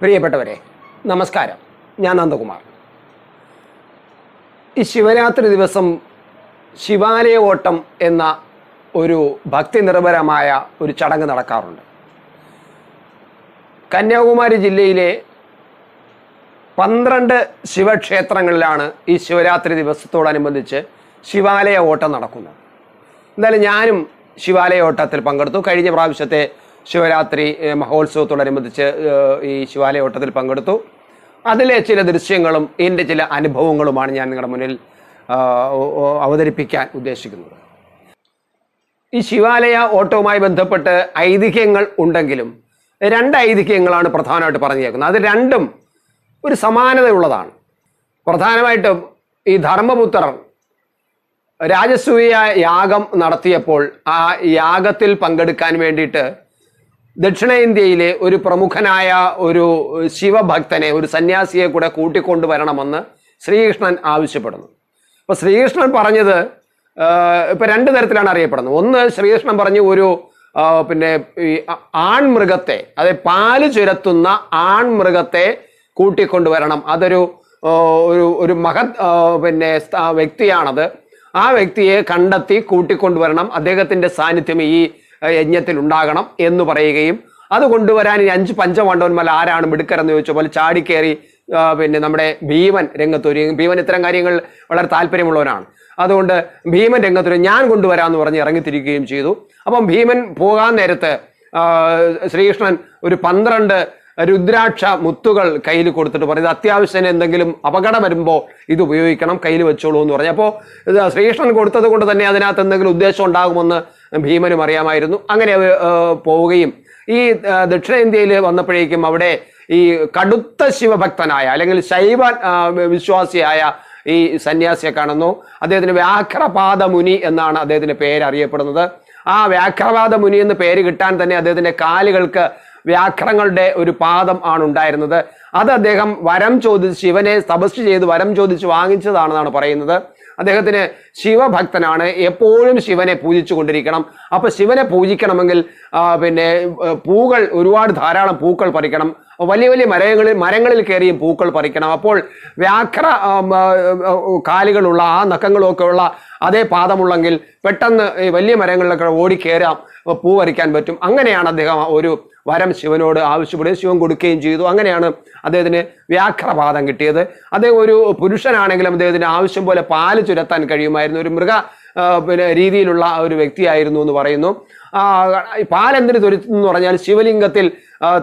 പ്രിയപ്പെട്ടവരെ നമസ്കാരം. ഞാൻ നന്ദകുമാർ. ഈ ശിവരാത്രി ദിവസം ശിവാലയ ഓട്ടം എന്ന ഒരു ഭക്തി നിർഭരമായ ഒരു ചടങ്ങ് നടക്കാറുണ്ട്. കന്യാകുമാരി ജില്ലയിലെ പന്ത്രണ്ട് ശിവക്ഷേത്രങ്ങളിലാണ് ഈ ശിവരാത്രി ദിവസത്തോടനുബന്ധിച്ച് ശിവാലയ ഓട്ടം നടക്കുന്നത്. എന്തായാലും ഞാനും ശിവാലയ ഓട്ടത്തിൽ പങ്കെടുത്തു. കഴിഞ്ഞ പ്രാവശ്യത്തെ ശിവരാത്രി മഹോത്സവത്തോടനുബന്ധിച്ച് ഈ ശിവാലയ ഓട്ടത്തിൽ പങ്കെടുത്തു. അതിലെ ചില ദൃശ്യങ്ങളും എന്റെ ചില അനുഭവങ്ങളുമാണ് ഞാൻ നിങ്ങളുടെ മുന്നിൽ അവതരിപ്പിക്കാൻ ഉദ്ദേശിക്കുന്നത്. ഈ ശിവാലയ ഓട്ടവുമായി ബന്ധപ്പെട്ട് ഐതിഹ്യങ്ങൾ ഉണ്ടെങ്കിലും രണ്ട് ഐതിഹ്യങ്ങളാണ് പ്രധാനമായിട്ട് പറഞ്ഞേക്കുന്നത് അത് രണ്ടും ഒരു സമാനതയുള്ളതാണ്. പ്രധാനമായിട്ടും ഈ ധർമ്മപുത്രർ രാജസൂയ യാഗം നടത്തിയപ്പോൾ ആ യാഗത്തിൽ പങ്കെടുക്കാൻ വേണ്ടിയിട്ട് ദക്ഷിണേന്ത്യയിലെ ഒരു പ്രമുഖനായ ഒരു ശിവഭക്തനെ ഒരു സന്യാസിയെ കൂടെ കൂട്ടിക്കൊണ്ടുവരണമെന്ന് ശ്രീകൃഷ്ണൻ ആവശ്യപ്പെടുന്നു. അപ്പോൾ ശ്രീകൃഷ്ണൻ പറഞ്ഞത് ഇപ്പൊ രണ്ട് തരത്തിലാണ് അറിയപ്പെടുന്നത്. ഒന്ന് ശ്രീകൃഷ്ണൻ പറഞ്ഞു ഒരു പിന്നെ ഈ ആൺമൃഗത്തെ അതായത് പാൽ ചുരത്തുന്ന ആൺമൃഗത്തെ കൂട്ടിക്കൊണ്ടുവരണം. അതൊരു ഒരു ഒരു മഹത് പിന്നെ വ്യക്തിയാണത്. ആ വ്യക്തിയെ കണ്ടെത്തി കൂട്ടിക്കൊണ്ടുവരണം. അദ്ദേഹത്തിന്റെ സാന്നിധ്യം ഈ യജ്ഞത്തിൽ ഉണ്ടാകണം എന്ന് പറയുകയും അത് കൊണ്ടുവരാൻ ഈ അഞ്ച് പഞ്ചപാണ്ഡവന്മാർ ആരാണ് മിടുക്കരെന്ന് ചോദിച്ചപ്പോൾ ചാടിക്കേറി പിന്നെ നമ്മുടെ ഭീമൻ രംഗത്തൊരു ഭീമൻ ഇത്തരം കാര്യങ്ങൾ വളരെ താല്പര്യമുള്ളവരാണ് അതുകൊണ്ട് ഭീമൻ രംഗത്തൊരു ഞാൻ കൊണ്ടുവരാമെന്ന് പറഞ്ഞ് ഇറങ്ങിത്തിരിക്കുകയും ചെയ്തു. അപ്പം ഭീമൻ പോകാൻ നേരത്ത് ശ്രീകൃഷ്ണൻ ഒരു പന്ത്രണ്ട് രുദ്രാക്ഷ മുത്തുകൾ കയ്യിൽ കൊടുത്തിട്ട് പറയും അത്യാവശ്യം എന്തെങ്കിലും അപകടം വരുമ്പോൾ ഇത് ഉപയോഗിക്കണം കയ്യിൽ വെച്ചോളൂ എന്ന് പറഞ്ഞു. അപ്പോൾ ശ്രീകൃഷ്ണൻ കൊടുത്തത് കൊണ്ട് തന്നെ അതിനകത്ത് എന്തെങ്കിലും ഉദ്ദേശം ഉണ്ടാകുമെന്ന് ഭീമനും അറിയാമായിരുന്നു. അങ്ങനെ പോവുകയും. ഈ ദക്ഷിണേന്ത്യയിൽ വന്നപ്പോഴേക്കും അവിടെ ഈ കടുത്ത ശിവഭക്തനായ അല്ലെങ്കിൽ ശൈവ വിശ്വാസിയായ ഈ സന്യാസിയെ കാണുന്നു. അദ്ദേഹത്തിന് വ്യാഘ്രപാദ മുനി എന്നാണ് അദ്ദേഹത്തിന്റെ പേര് അറിയപ്പെടുന്നത്. ആ വ്യാഘ്രപാദ മുനി എന്ന് പേര് കിട്ടാൻ തന്നെ അദ്ദേഹത്തിന്റെ കാലുകൾക്ക് വ്യാഘ്രങ്ങളുടെ ഒരു പാദം ആണ് ഉണ്ടായിരുന്നത് അത് അദ്ദേഹം വരം ചോദിച്ച് ശിവനെ തപസ് ചെയ്ത് വരം ചോദിച്ച് വാങ്ങിച്ചതാണെന്നാണ് പറയുന്നത്. അദ്ദേഹത്തിന് ശിവഭക്തനാണ്. എപ്പോഴും ശിവനെ പൂജിച്ചു കൊണ്ടിരിക്കണം അപ്പൊ ശിവനെ പൂജിക്കണമെങ്കിൽ പിന്നെ പൂക്കൾ ഒരുപാട് ധാരാളം പൂക്കൾ പറിക്കണം. വലിയ വലിയ മരങ്ങളിൽ മരങ്ങളിൽ കയറിയും പൂക്കൾ പറിക്കണം. അപ്പോൾ വ്യാഘ്ര കാലുകളുള്ള ആ നഖങ്ങളൊക്കെ ഉള്ള അതേ പാദമുള്ളെങ്കിൽ പെട്ടെന്ന് വലിയ മരങ്ങളിലൊക്കെ ഓടിക്കേറാം പൂ പറിക്കാൻ പറ്റും. അങ്ങനെയാണ് അദ്ദേഹം ഒരു വരം ശിവനോട് ആവശ്യപ്പെടുകയും ശിവൻ കൊടുക്കുകയും ചെയ്തു. അങ്ങനെയാണ് അദ്ദേഹത്തിന് വ്യാഘ്രപാദം കിട്ടിയത്. അദ്ദേഹം ഒരു പുരുഷനാണെങ്കിലും അദ്ദേഹത്തിന് ആവശ്യം പോലെ പാൽ ചുരത്താൻ കഴിയുമായിരുന്നു. ഒരു മൃഗ പിന്നെ രീതിയിലുള്ള ഒരു വ്യക്തിയായിരുന്നു എന്ന് പറയുന്നു. പാലെന്തിന് തുരുത്തുന്നു പറഞ്ഞാൽ ശിവലിംഗത്തിൽ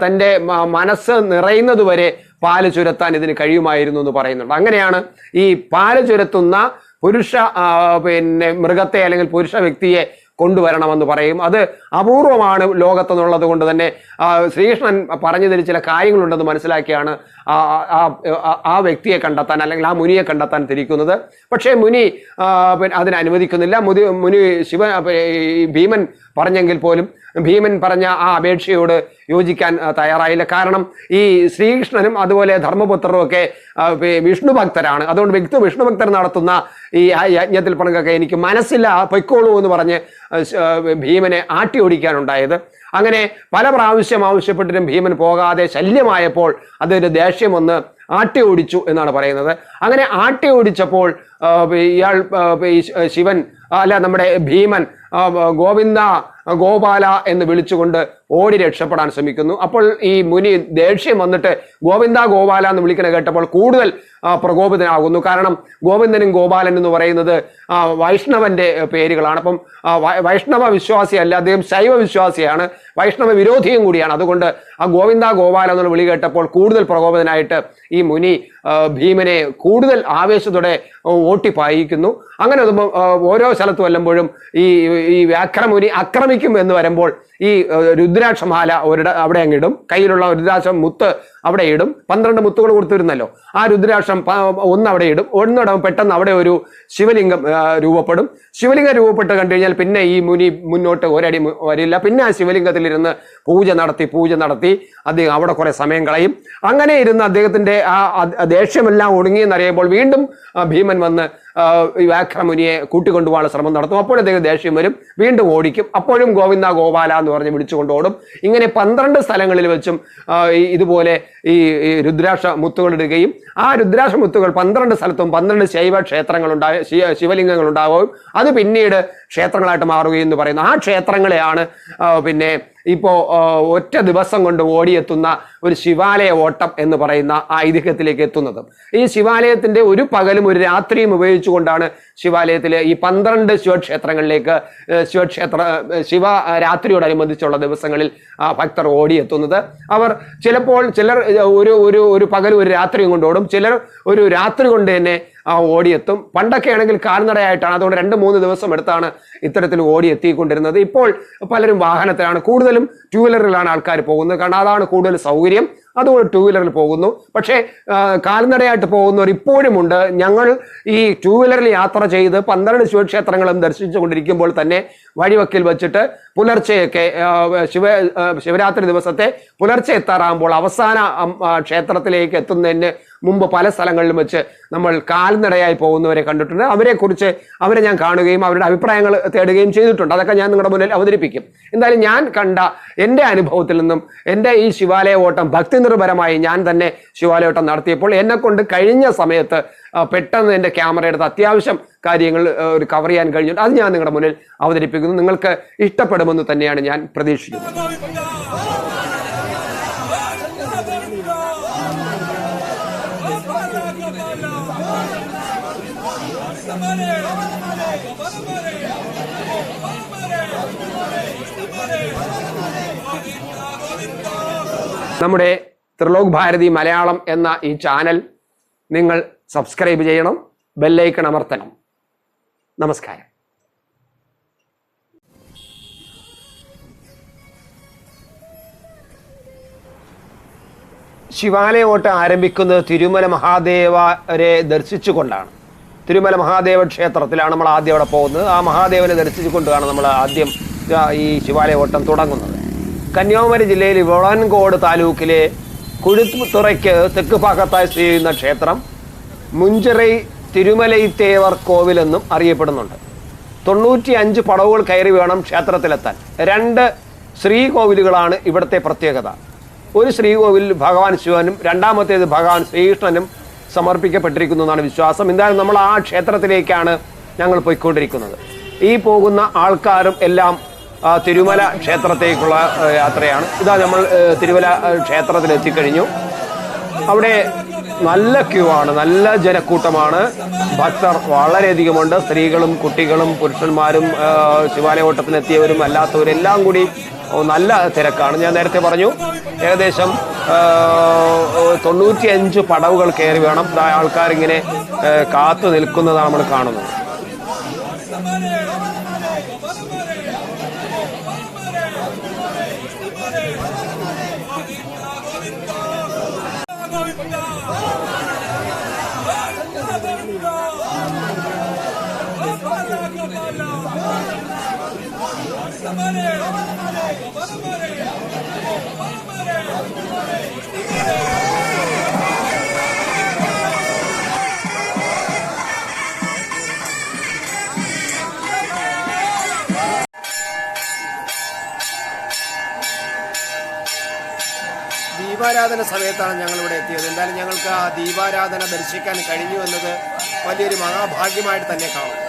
തന്റെ മനസ്സ് നിറയുന്നതുവരെ പാൽ ചുരത്താൻ ഇതിന് കഴിയുമായിരുന്നു എന്ന് പറയുന്നുണ്ട്. അങ്ങനെയാണ് ഈ പാൽ ചുരത്തുന്ന പുരുഷ പിന്നെ മൃഗത്തെ അല്ലെങ്കിൽ പുരുഷ വ്യക്തിയെ കൊണ്ടുവരണമെന്ന് പറയും. അത് അപൂർവമാണ് ലോകത്തെന്നുള്ളത് കൊണ്ട് തന്നെ ശ്രീകൃഷ്ണൻ പറഞ്ഞതിൽ ചില കാര്യങ്ങളുണ്ടെന്ന് മനസ്സിലാക്കിയാണ് ആ വ്യക്തിയെ കണ്ടെത്താൻ അല്ലെങ്കിൽ ആ മുനിയെ കണ്ടെത്താൻ തിരിക്കുന്നത്. പക്ഷേ മുനി അതിനനുവദിക്കുന്നില്ല അനുവദിക്കുന്നില്ല. മുതി മുനി ശിവ ഭീമൻ പറഞ്ഞെങ്കിൽ പോലും ഭീമൻ പറഞ്ഞ ആ അപേക്ഷയോട് യോജിക്കാൻ തയ്യാറായില്ല. കാരണം ഈ ശ്രീകൃഷ്ണനും അതുപോലെ ധർമ്മപുത്രരും ഒക്കെ വിഷ്ണു ഭക്തരാണ്. അതുകൊണ്ട് വ്യക്തി വിഷ്ണു ഭക്തർ നടത്തുന്ന ഈ യജ്ഞത്തിൽ പണക്കൊക്കെ എനിക്ക് മനസ്സില്ല. പൊയ്ക്കോളൂ എന്ന് പറഞ്ഞ് ഭീമനെ ആട്ടി ഓടിക്കാനുണ്ടായത്. അങ്ങനെ പല പ്രാവശ്യം ആവശ്യപ്പെട്ടിട്ടും ഭീമൻ പോകാതെ ശല്യമായപ്പോൾ അതൊരു ദേഷ്യം വന്ന് ആട്ടി ഓടിച്ചു എന്നാണ് പറയുന്നത്. അങ്ങനെ ആട്ടി ഓടിച്ചപ്പോൾ ഇയാൾ ശിവൻ അല്ല നമ്മുടെ ഭീമൻ ഗോവിന്ദ ഗോപാല എന്ന് വിളിച്ചുകൊണ്ട് ഓടി രക്ഷപ്പെടാൻ ശ്രമിക്കുന്നു. അപ്പോൾ ഈ മുനി ദേഷ്യം വന്നിട്ട് ഗോവിന്ദ ഗോപാല എന്ന് വിളിക്കണ കേട്ടപ്പോൾ കൂടുതൽ പ്രകോപിതനാകുന്നു. കാരണം ഗോവിന്ദനും ഗോപാലൻ എന്ന് പറയുന്നത് വൈഷ്ണവന്റെ പേരുകളാണ്. അപ്പം വൈഷ്ണവ വിശ്വാസിയല്ല അദ്ദേഹം ശൈവ വിശ്വാസിയാണ്. വൈഷ്ണവ വിരോധിയും കൂടിയാണ്. അതുകൊണ്ട് ആ ഗോവിന്ദ ഗോപാല എന്നുള്ള വിളി കേട്ടപ്പോൾ കൂടുതൽ പ്രകോപിതനായിട്ട് ഈ മുനി ഭീമനെ കൂടുതൽ ആവേശത്തോടെ ഓട്ടിപ്പായിക്കുന്നു അങ്ങനെ ഓരോ സ്ഥലത്ത് വല്ലുമ്പോഴും ഈ ഈ അക്രമുനി ആക്രമിക്കും എന്ന് വരുമ്പോൾ ഈ രുദ്രാക്ഷമാല ഒരിട അവിടെ അങ്ങ് ഇടും. കയ്യിലുള്ള രുദ്രാക്ഷം മുത്ത് അവിടെ ഇടും. പന്ത്രണ്ട് മുത്തുകൾ കൊടുത്തിരുന്നല്ലോ. ആ രുദ്രാക്ഷം ഒന്ന് അവിടെ ഇടും. ഒന്നിടം പെട്ടെന്ന് അവിടെ ഒരു ശിവലിംഗം രൂപപ്പെടും. ശിവലിംഗം രൂപപ്പെട്ട് കണ്ടു കഴിഞ്ഞാൽ പിന്നെ ഈ മുനി മുന്നോട്ട് ഒരടി വരില്ല. പിന്നെ ആ ശിവലിംഗത്തിലിരുന്ന് പൂജ നടത്തി പൂജ നടത്തി. അദ്ദേഹം അവിടെ കുറെ സമയം കളയും. അങ്ങനെ ഇരുന്ന് അദ്ദേഹത്തിന്റെ ആ ആ ദേഷ്യമെല്ലാം ഒടുങ്ങിയെന്നറിയുമ്പോൾ വീണ്ടും ഭീമൻ വന്ന് വാക്രമുനിയെ കൂട്ടിക്കൊണ്ടുപോകാനുള്ള ശ്രമം നടത്തും. അപ്പോൾ അദ്ദേഹം ദേഷ്യം വരും വീണ്ടും ഓടിക്കും. അപ്പോഴും ഗോവിന്ദ ഗോപാല എന്ന് പറഞ്ഞ് വിളിച്ചുകൊണ്ട് ഓടും. ഇങ്ങനെ പന്ത്രണ്ട് സ്ഥലങ്ങളിൽ വെച്ചും ഇതുപോലെ ഈ രുദ്രാക്ഷ മുത്തുകളിടുകയും ആ രുദ്രാക്ഷ മുത്തുകൾ പന്ത്രണ്ട് സ്ഥലത്തും പന്ത്രണ്ട് ശൈവ ക്ഷേത്രങ്ങൾ ഉണ്ടായ ശിവലിംഗങ്ങൾ ഉണ്ടാവുകയും അത് പിന്നീട് ക്ഷേത്രങ്ങളായിട്ട് മാറുകയും എന്ന് പറയുന്നു. ആ ക്ഷേത്രങ്ങളെയാണ് പിന്നെ ഇപ്പോ ആ, ഒറ്റ ദിവസം കൊണ്ട് ഓടിയെത്തുന്ന ഒരു ശിവാലയ ഓട്ടം എന്ന് പറയുന്ന ആ ഐതിഹ്യത്തിലേക്ക് എത്തുന്നത്. ഈ ശിവാലയത്തിന്റെ ഒരു പകലും ഒരു രാത്രിയും ഉപയോഗിച്ചുകൊണ്ടാണ് ശിവാലയത്തിലെ ഈ പന്ത്രണ്ട് ശിവക്ഷേത്രങ്ങളിലേക്ക് ശിവക്ഷേത്ര ശിവ രാത്രിയോടനുബന്ധിച്ചുള്ള ദിവസങ്ങളിൽ ആ, ഭക്തർ ഓടിയെത്തുന്നത്. അവർ ചിലപ്പോൾ ചിലർ ഒരു ഒരു ഒരു പകലും ഒരു രാത്രിയും കൊണ്ട് ഓടും. ചിലർ ഒരു രാത്രി കൊണ്ട് തന്നെ ആ ഓടിയെത്തും. പണ്ടൊക്കെ ആണെങ്കിൽ കാൽനടയായിട്ടാണ്. അതുകൊണ്ട് രണ്ട് മൂന്ന് ദിവസം എടുത്താണ് ഇത്തരത്തിൽ ഓടിയെത്തിക്കൊണ്ടിരുന്നത് ഇപ്പോൾ പലരും വാഹനത്തിലാണ്. കൂടുതലും ടൂ വീലറിലാണ് ആൾക്കാർ പോകുന്നത്. കാരണം അതാണ് കൂടുതൽ സൗകര്യം. അതുകൊണ്ട് ടൂ വീലറിൽ പോകുന്നു. പക്ഷേ കാൽനടയായിട്ട് പോകുന്നവർ ഇപ്പോഴുമുണ്ട്. ഞങ്ങൾ ഈ ടൂ വീലറിൽ യാത്ര ചെയ്ത് പന്ത്രണ്ട് ശിവക്ഷേത്രങ്ങളും ദർശിച്ചുകൊണ്ടിരിക്കുമ്പോൾ തന്നെ വഴിവക്കിൽ വെച്ചിട്ട് പുലർച്ചെയൊക്കെ ശിവ ശിവരാത്രി ദിവസത്തെ പുലർച്ചെ എത്താറാകുമ്പോൾ അവസാന ക്ഷേത്രത്തിലേക്ക് എത്തുന്നതിന് മുമ്പ് പല സ്ഥലങ്ങളിലും വെച്ച് നമ്മൾ കാൽനടയായി പോകുന്നവരെ കണ്ടിട്ടുണ്ട്. അവരെക്കുറിച്ച് അവരെ ഞാൻ കാണുകയും അവരുടെ അഭിപ്രായങ്ങൾ തേടുകയും ചെയ്തിട്ടുണ്ട്. അതൊക്കെ ഞാൻ നിങ്ങളുടെ മുന്നിൽ അവതരിപ്പിക്കും. എന്തായാലും ഞാൻ കണ്ട എന്റെ അനുഭവത്തിൽ നിന്നും എന്റെ ഈ ശിവാലയ ഓട്ടം ഭക്തി നിർഭരമായി ഞാൻ തന്നെ ശിവാലയ ഓട്ടം നടത്തിയപ്പോൾ എന്നെക്കൊണ്ട് കഴിഞ്ഞ സമയത്ത് പെട്ടെന്ന് എന്റെ ക്യാമറ എടുത്ത് അത്യാവശ്യം കാര്യങ്ങൾ ഒരു കവർ ചെയ്യാൻ കഴിഞ്ഞിട്ട് അത് ഞാൻ നിങ്ങളുടെ മുന്നിൽ അവതരിപ്പിക്കുന്നു. നിങ്ങൾക്ക് ഇഷ്ടപ്പെടുമെന്ന് തന്നെയാണ് ഞാൻ പ്രതീക്ഷിക്കുന്നത്. നമ്മുടെ ത്രിലോക് ഭാരതി മലയാളം എന്ന ഈ ചാനൽ നിങ്ങൾ സബ്സ്ക്രൈബ് ചെയ്യണം ബെല്ലൈക്കൺ അമർത്തണം. നമസ്കാരം. ശിവാലയ ഓട്ടം ആരംഭിക്കുന്നത് തിരുമല മഹാദേവരെ ദർശിച്ചുകൊണ്ടാണ്. തിരുമല മഹാദേവ ക്ഷേത്രത്തിലാണ് നമ്മൾ ആദ്യം അവിടെ പോകുന്നത്. ആ മഹാദേവനെ ദർശിച്ചുകൊണ്ടാണ് നമ്മൾ ആദ്യം ഈ ശിവാലയ ഓട്ടം തുടങ്ങുന്നത്. കന്യാകുമാരി ജില്ലയിൽ വളൻകോട് താലൂക്കിലെ കുഴുത്തുറയ്ക്ക് തെക്ക് ഭാഗത്തായി സ്ഥിതി ചെയ്യുന്ന ക്ഷേത്രം മുഞ്ചിറൈ തിരുമലൈത്തേവർ കോവിലെന്നും അറിയപ്പെടുന്നുണ്ട്. തൊണ്ണൂറ്റി അഞ്ച് പടവുകൾ കയറി വേണം ക്ഷേത്രത്തിലെത്താൻ. രണ്ട് ശ്രീകോവിലുകളാണ് ഇവിടുത്തെ പ്രത്യേകത. ഒരു ശ്രീകോവിൽ ഭഗവാൻ ശിവനും രണ്ടാമത്തേത് ഭഗവാൻ ശ്രീകൃഷ്ണനും സമർപ്പിക്കപ്പെട്ടിരിക്കുന്നു എന്നാണ് വിശ്വാസം. എന്തായാലും നമ്മൾ ആ ക്ഷേത്രത്തിലേക്കാണ് ഞങ്ങൾ പോയിക്കൊണ്ടിരിക്കുന്നത്. ഈ പോകുന്ന ആൾക്കാരും എല്ലാം തിരുമല ക്ഷേത്രത്തേക്കുള്ള യാത്രയാണ്. ഇതാ നമ്മൾ തിരുമല ക്ഷേത്രത്തിൽ എത്തിക്കഴിഞ്ഞു അവിടെ നല്ല ക്യൂ ആണ് നല്ല ജനക്കൂട്ടമാണ്. ഭക്തർ വളരെയധികമുണ്ട്. സ്ത്രീകളും കുട്ടികളും പുരുഷന്മാരും ശിവാലയോട്ടത്തിനെത്തിയവരും അല്ലാത്തവരും എല്ലാം കൂടി നല്ല തിരക്കാണ്. ഞാൻ നേരത്തെ പറഞ്ഞു ഏകദേശം ആ, തൊണ്ണൂറ്റി അഞ്ച് പടവുകൾ കയറി വേണം ആൾക്കാരിങ്ങനെ കാത്തു നിൽക്കുന്നതാണ് നമ്മൾ കാണുന്നത് ദീപാരാധന സമയത്താണ് ഞങ്ങൾ ഇവിടെ എത്തിയത്. എന്തായാലും ഞങ്ങൾക്ക് ആ ദീപാരാധന ദർശിക്കാൻ കഴിഞ്ഞു എന്നത് വലിയൊരു മഹാഭാഗ്യമായിട്ട് തന്നെ കാണും.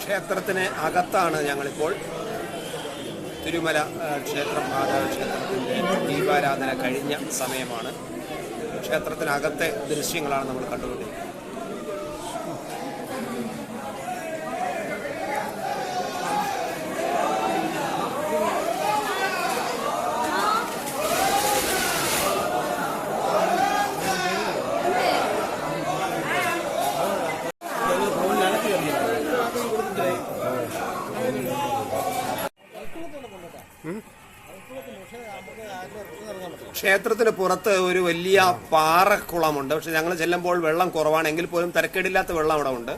ക്ഷേത്രത്തിന് അകത്താണ് ഞങ്ങളിപ്പോൾ തിരുമല ക്ഷേത്രം മാതാ ക്ഷേത്രത്തിന്റെ ദീപാരാധന കഴിഞ്ഞ സമയമാണ്. ക്ഷേത്രത്തിനകത്തെ ദൃശ്യങ്ങളാണ് നമ്മൾ കണ്ടുകൊണ്ടിരിക്കുന്നത്. ക്ഷേത്രത്തിന് പുറത്ത് ഒരു വലിയ പാറക്കുളമുണ്ട്. പക്ഷെ ഞങ്ങൾ ചെല്ലുമ്പോൾ വെള്ളം കുറവാണെങ്കിൽ പോലും തിരക്കേടില്ലാത്ത വെള്ളം അവിടെ ഉണ്ട്.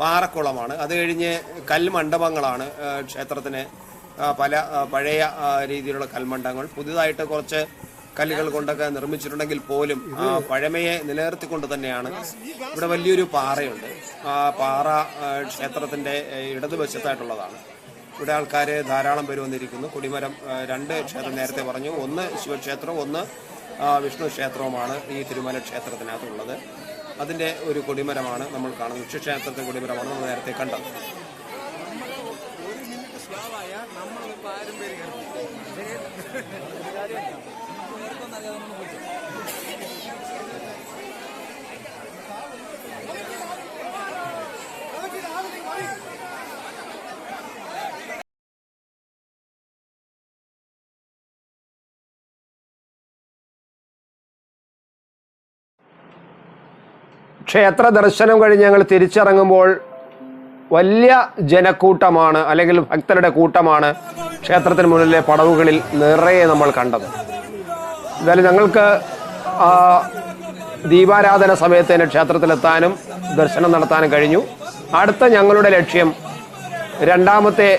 പാറക്കുളമാണ്. അത് കഴിഞ്ഞ് കൽമണ്ഡപങ്ങളാണ് ക്ഷേത്രത്തിന് പല പഴയ രീതിയിലുള്ള കൽമണ്ഡപങ്ങൾ. പുതിയതായിട്ട് കുറച്ച് കല്ലുകൾ കൊണ്ടൊക്കെ നിർമ്മിച്ചിട്ടുണ്ടെങ്കിൽ പോലും ആ പഴമയെ നിലനിർത്തിക്കൊണ്ട് തന്നെയാണ് ഇവിടെ വലിയൊരു പാറയുണ്ട്. ആ പാറ ക്ഷേത്രത്തിന്റെ ഇടതുവശത്തായിട്ടുള്ളതാണ്. ഇവിടെ ആൾക്കാർ ധാരാളം പേര് വന്നിരിക്കുന്നു. കൊടിമരം രണ്ട് ക്ഷേത്രം നേരത്തെ പറഞ്ഞു. ഒന്ന് ശിവക്ഷേത്രം ഒന്ന് വിഷ്ണു ക്ഷേത്രവുമാണ് ഈ തിരുമല ക്ഷേത്രത്തിനകത്തുള്ളത്. അതിന്റെ ഒരു കൊടിമരമാണ് നമ്മൾ കാണുന്നത്. വിഷ്ണുക്ഷേത്രത്തെ കൊടിമരമാണ് നമ്മൾ നേരത്തെ കണ്ടത്. ക്ഷേത്ര ദർശനം കഴിഞ്ഞ് ഞങ്ങൾ തിരിച്ചിറങ്ങുമ്പോൾ വലിയ ജനക്കൂട്ടമാണ് അല്ലെങ്കിൽ ഭക്തരുടെ കൂട്ടമാണ് ക്ഷേത്രത്തിന് മുന്നിലെ പടവുകളിൽ നിറയെ നമ്മൾ കണ്ടത്. എന്തായാലും ഞങ്ങൾക്ക് ദീപാരാധന സമയത്ത് തന്നെ ക്ഷേത്രത്തിലെത്താനും ദർശനം നടത്താനും കഴിഞ്ഞു. അടുത്ത ഞങ്ങളുടെ ലക്ഷ്യം രണ്ടാമത്തെ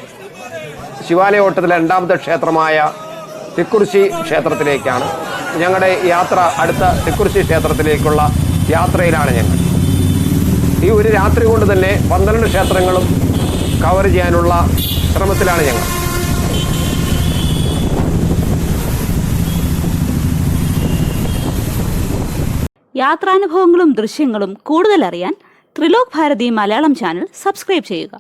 ശിവാലയ ഓട്ടത്തിലെ രണ്ടാമത്തെ ക്ഷേത്രമായ തിക്കുറിശി ക്ഷേത്രത്തിലേക്കാണ്. ഞങ്ങളുടെ യാത്ര അടുത്ത തിക്കുറിശി ക്ഷേത്രത്തിലേക്കുള്ള യാത്രയിലാണ് ഞങ്ങൾ ഈ ഒരു രാത്രി കൊണ്ട് തന്നെ പന്ത്രണ്ട് ക്ഷേത്രങ്ങളും കവർ ചെയ്യാനുള്ള ശ്രമത്തിലാണ് ഞങ്ങൾ. യാത്രാനുഭവങ്ങളും ദൃശ്യങ്ങളും കൂടുതലറിയാൻ ത്രിലോക് ഭാരതി മലയാളം ചാനൽ സബ്സ്ക്രൈബ് ചെയ്യുക.